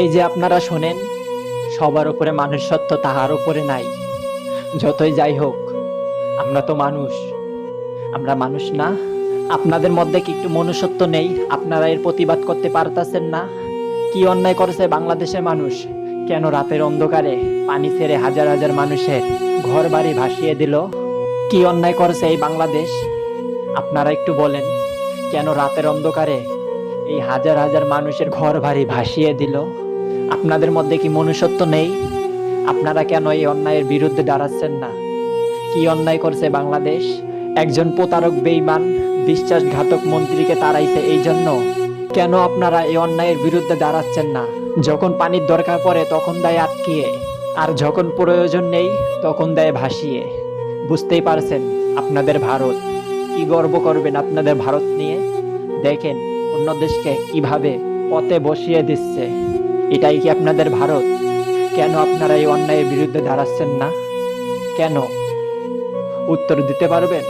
এই যে আপনারা শোনেন, সবার উপরে মানুষ সত্য তাহার উপরে নাই। যতই যাই হোক, আমরা তো মানুষ। আমরা মানুষ না। আপনাদের মধ্যে কি একটু মনুষ্যত্ব নেই? আপনারা এর প্রতিবাদ করতে পারতাছেন না? কি অন্যায় করেছে বাংলাদেশের মানুষ? কেন রাতের অন্ধকারে পানি ছেড়ে হাজার হাজার মানুষের ঘর বাড়ি ভাসিয়ে দিল? কি অন্যায় করেছে এই বাংলাদেশ? আপনারা একটু বলেন, কেন রাতের অন্ধকারে এই হাজার হাজার মানুষের ঘর বাড়ি ভাসিয়ে দিল। আপনাদের মধ্যে কি মনুষ্যত্ব নেই? আপনারা কেন এই অন্যায়ের বিরুদ্ধে দাঁড়াচ্ছেন না? কি অন্যায় করছে বাংলাদেশ? একজন প্রতারক বেইমান বিশ্বাসঘাতক মন্ত্রীকে তাড়াইছে এই জন্য? কেন আপনারা এই অন্যায়ের বিরুদ্ধে দাঁড়াচ্ছেন না? যখন পানির দরকার পড়ে, তখন দেয় আটকিয়ে। আর যখন প্রয়োজন নেই, তখন দেয় ভাসিয়ে। বুঝতেই পারছেন, আপনাদের ভারত। কি গর্ব করবেন আপনাদের ভারত নিয়ে? দেখেন অন্য দেশকে কীভাবে পথে বসিয়ে দিচ্ছে, এটাই কি আপনাদের ভারত? কেন আপনারা এই অন্যায়ের বিরুদ্ধে দাঁড়াচ্ছেন না? কেন? উত্তর দিতে পারবেন?